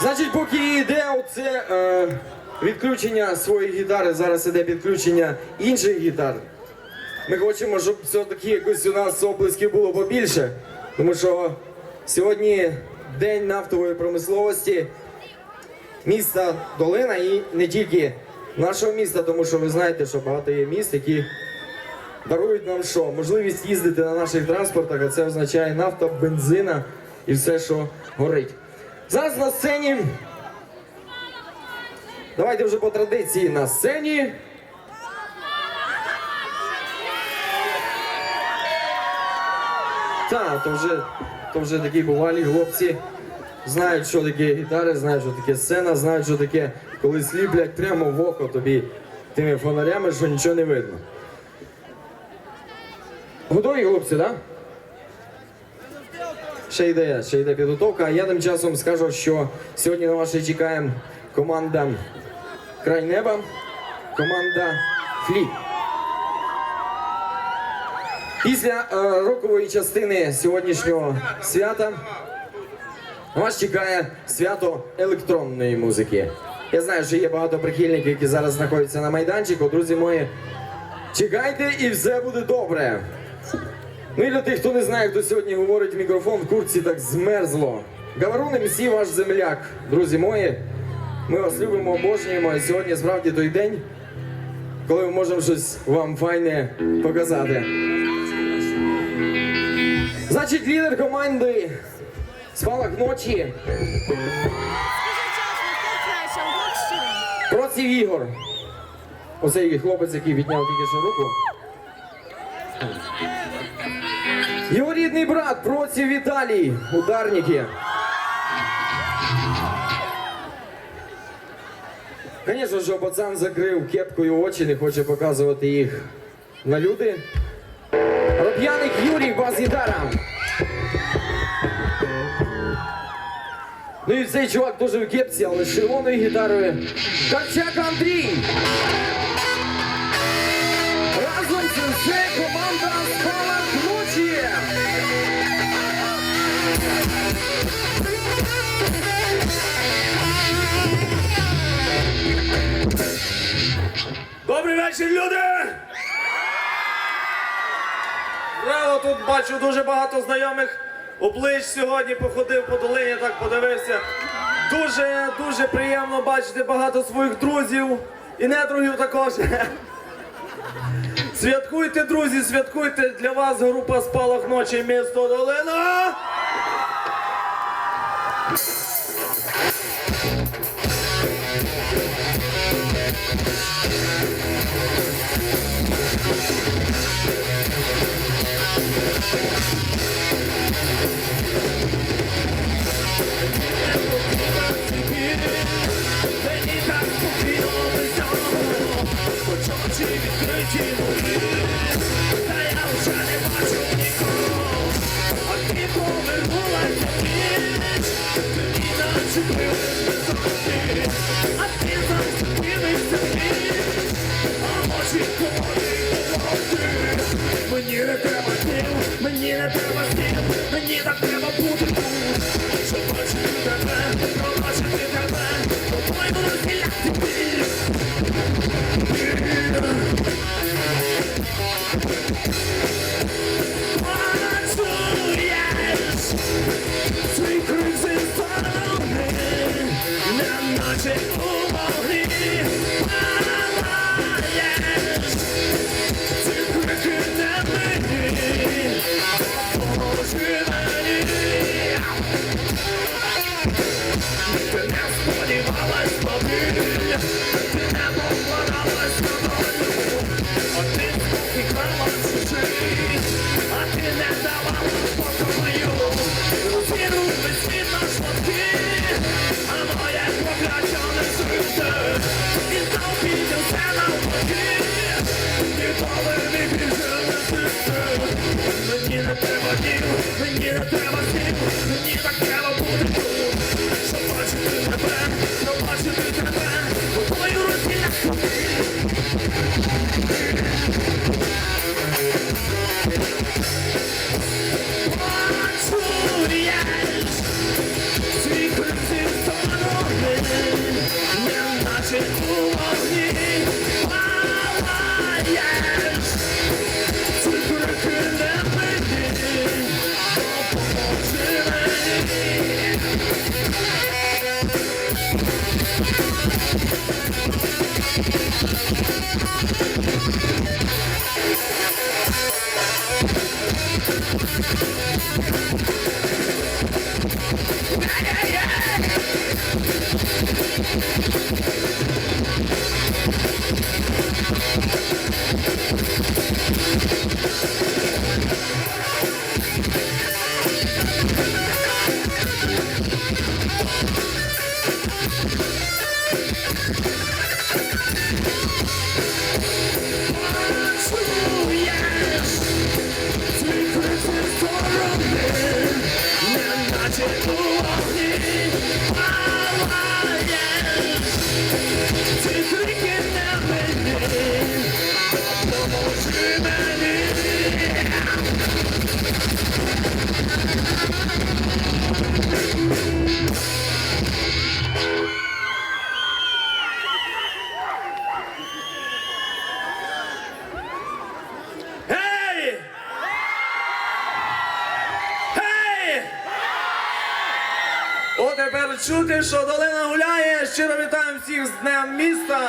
Значить, поки йде оце е, відключення своєї гітари, зараз іде підключення інших гітар. Ми хочемо, щоб все-таки якось у нас оплесків було побільше, тому що сьогодні день нафтової промисловості міста Долина і не тільки нашого міста, тому що ви знаєте, що багато є міст, які дарують нам що? Можливість їздити на наших транспортах, а це означає нафта, бензина і все, що горить. Зараз на сцені. Давайте вже по традиції на сцені. Так, то вже, то вже такі бувалі хлопці. Знають, що таке гітари, знають, що таке сцена, знають, що таке, коли сліплять прямо в око тобі тими фонарями, що нічого не видно. Готові хлопці, так? Да? Ще йде, ще йде підготовка. А я тим часом скажу, що сьогодні на вас ще чекає команда Край неба, команда Фліп. Після е, рокової частини сьогоднішнього свята вас чекає свято електронної музики. Я знаю, що є багато прихильників, які зараз знаходяться на майданчику. Друзі мої, чекайте і все буде добре. Ну і для тих, хто не знає, хто сьогодні говорить в мікрофон в курці так змерзло. Говорун МС ваш земляк, друзі мої. Ми вас любимо, обожнюємо. І сьогодні справді той день, коли ми можемо щось вам файне показати. Значить, лідер команди Спалах ночі? Проців Ігор. Оцей хлопець, який відняв тільки що руку. Його рідний брат Проців Віталій. Ударники. Звісно, що пацан закрив кепкою очі, не хоче показувати їх на люди. Роб'яник Юрій бас-гітара. Ну і цей чувак теж в кепці, але з червоною гітарою. Карчак Андрій. Разом це все команда Добрий люди! Браво, тут бачу дуже багато знайомих облич сьогодні. Походив по долині, так подивився. Дуже, дуже приємно бачити багато своїх друзів і недругів також. Святкуйте, друзі, святкуйте для вас група Спалах ночі місто Долина. Мені так フフフフ。що долина гуляє. Щиро вітаємо всіх з Днем міста.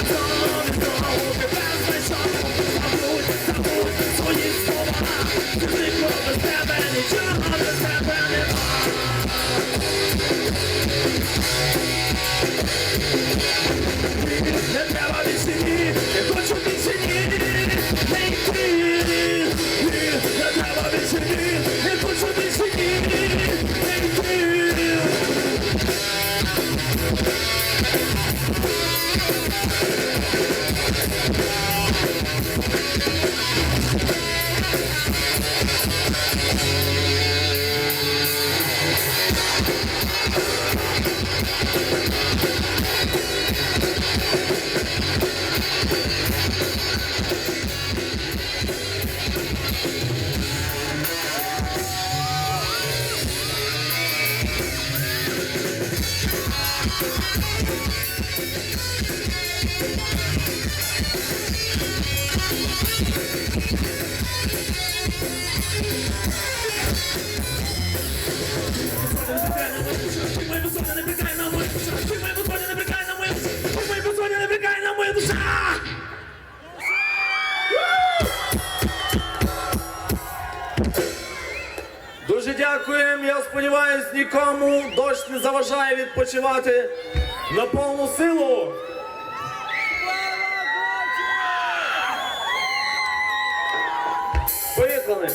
Thank. я сподіваюся, нікому дощ не заважає відпочивати на повну силу. Поїхали!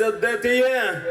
at that year.